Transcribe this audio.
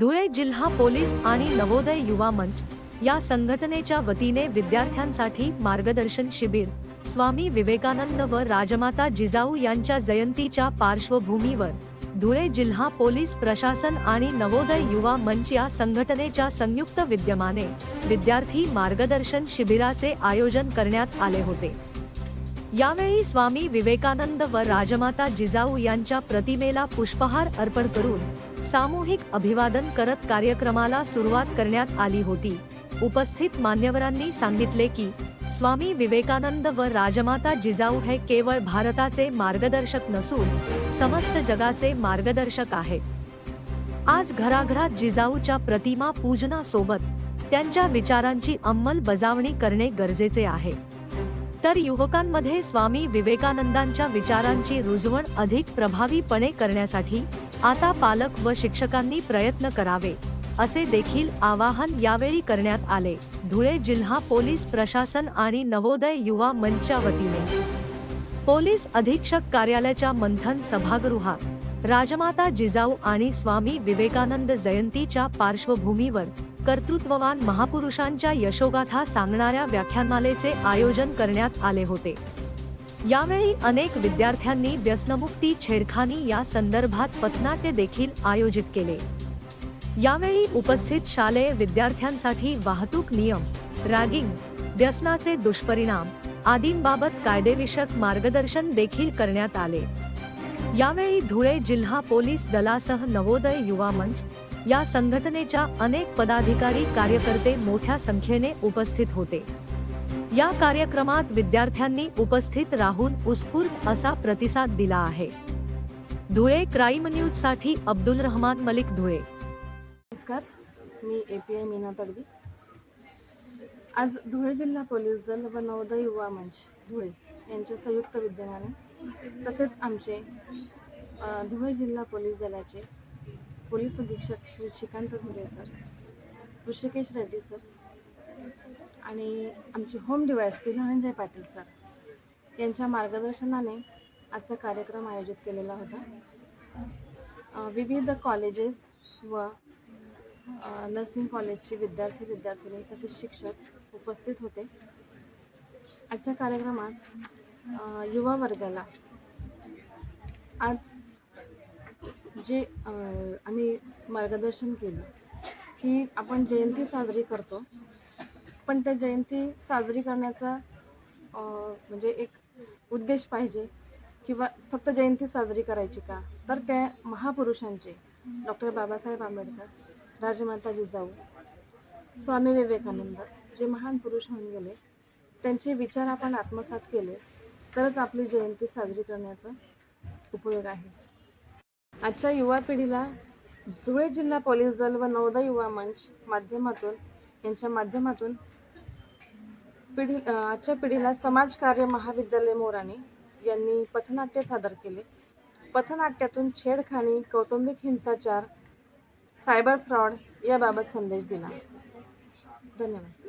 धुळे जिल्हा पोलीस आणि नवोदय युवा मंच या संघटनेच्या वतीने विद्यार्थ्यांसाठी मार्गदर्शन शिबिर स्वामी विवेकानंद व राजमाता जिजाऊ यांच्या जयंतीच्या पार्श्वभूमीवर धुळे जिल्हा पोलीस प्रशासन आणि नवोदय युवा मंच या संघटनेच्या संयुक्त विद्यमाने विद्यार्थी मार्गदर्शन शिबिराचे आयोजन करण्यात आले होते. यावेळी स्वामी विवेकानंद व राजमाता जिजाऊ यांच्या प्रतिमेला पुष्पहार अर्पण करून सामूहिक अभिवादन करत कार्यक्रमाला सुरुवात करण्यात आली होती. उपस्थित मान्यवरांनी सांगितले की स्वामी विवेकानंद व राजमाता जिजाऊ हे केवळ भारताचे मार्गदर्शक नसून समस्त जगाचे मार्गदर्शक आहे आज घराघरात जिजाऊच्या प्रतिमा पूजनासोबत त्यांच्या विचारांची अंमलबजावणी करणे गरजेचे आहे. तर युवकांमध्ये स्वामी विवेकानंदांच्या विचारांची रुजवण अधिक प्रभावीपणे करण्यासाठी आता पालक व शिक्षकांनी प्रयत्न करावे असे देखील आवाहन यावेळी करण्यात आले. धुळे जिल्हा पोलीस प्रशासन आणि नवोदय युवा मंचच्या वतीने. पोलीस अधीक्षक कार्यालयाच्या मंथन सभागृहात राजमाता जिजाऊ आणि स्वामी विवेकानंद जयंतीच्या पार्श्वभूमीवर कर्तृत्ववान महापुरुषांच्या यशोगाथा सांगणाऱ्या व्याख्यानमालेचे आयोजन करण्यात आले होते. यावेळी अनेक विद्यार्थ्यांनी व्यसनमुक्ती छेडखानी या संदर्भात पथनाट्य देखील आयोजित केले. यावेळी उपस्थित शालेय विद्यार्थ्यांसाठी वाहतूक नियम रॅगिंग व्यसनाचे दुष्परिणाम आदींबाबत कायदेविषयक मार्गदर्शन देखील करण्यात आले. यावेळी धुळे जिल्हा पोलीस दलासह नवोदय युवा मंच या संघटनेच्या अनेक पदाधिकारी कार्यकर्ते मोठ्या संख्येने उपस्थित होते. या कार्यक्रमात विद्यार्थ्यांनी उपस्थित राहून उत्स्फूर्त असा प्रतिसाद दिला आहे. धुळे क्राईम न्यूजसाठी अब्दुल रहमान मलिक धुळे. नमस्कार मी A P I Meena Tadvi. आज धुळे जिल्हा पोलीस दल व नवोदय युवा मंच धुळे यांच्या संयुक्त विद्यमाने तसेच आमचे धुळे जिल्हा पोलीस दलाचे पोलीस अधीक्षक श्री श्रीकांत धुरे सर ऋषिकेश रेड्डी सर आणि आमचे home D Y S P Dhananjay Patil sir यांच्या मार्गदर्शनाने आजचा कार्यक्रम आयोजित केलेला होता. विविध कॉलेजेस व नर्सिंग कॉलेजचे विद्यार्थी विद्यार्थिनी तसेच शिक्षक उपस्थित होते. आजच्या कार्यक्रमात युवा वर्गाला आज जे आम्ही मार्गदर्शन केलं की आपण जयंती साजरी करतो. पण त्या जयंती साजरी करण्याचा म्हणजे एक उद्देश पाहिजे किंवा फक्त जयंती साजरी करायची का? तर त्या महापुरुषांचे डॉक्टर बाबासाहेब आंबेडकर राजमाता जिजाऊ स्वामी विवेकानंद जे महान पुरुष होऊन गेले त्यांचे विचार आपण आत्मसात केले तरच आपली जयंती साजरी करण्याचा उपयोग आहे. आजच्या युवा पिढीला धुळे जिल्हा पोलीस दल व नवदा युवा मंच माध्यमातून यांच्या माध्यमातून पिढी आजच्या पिढीला समाजकार्य महाविद्यालय मोराने यांनी पथनाट्य सादर केले. पथनाट्यातून छेडखानी कौटुंबिक हिंसाचार सायबर फ्रॉड याबाबत संदेश दिला. धन्यवाद.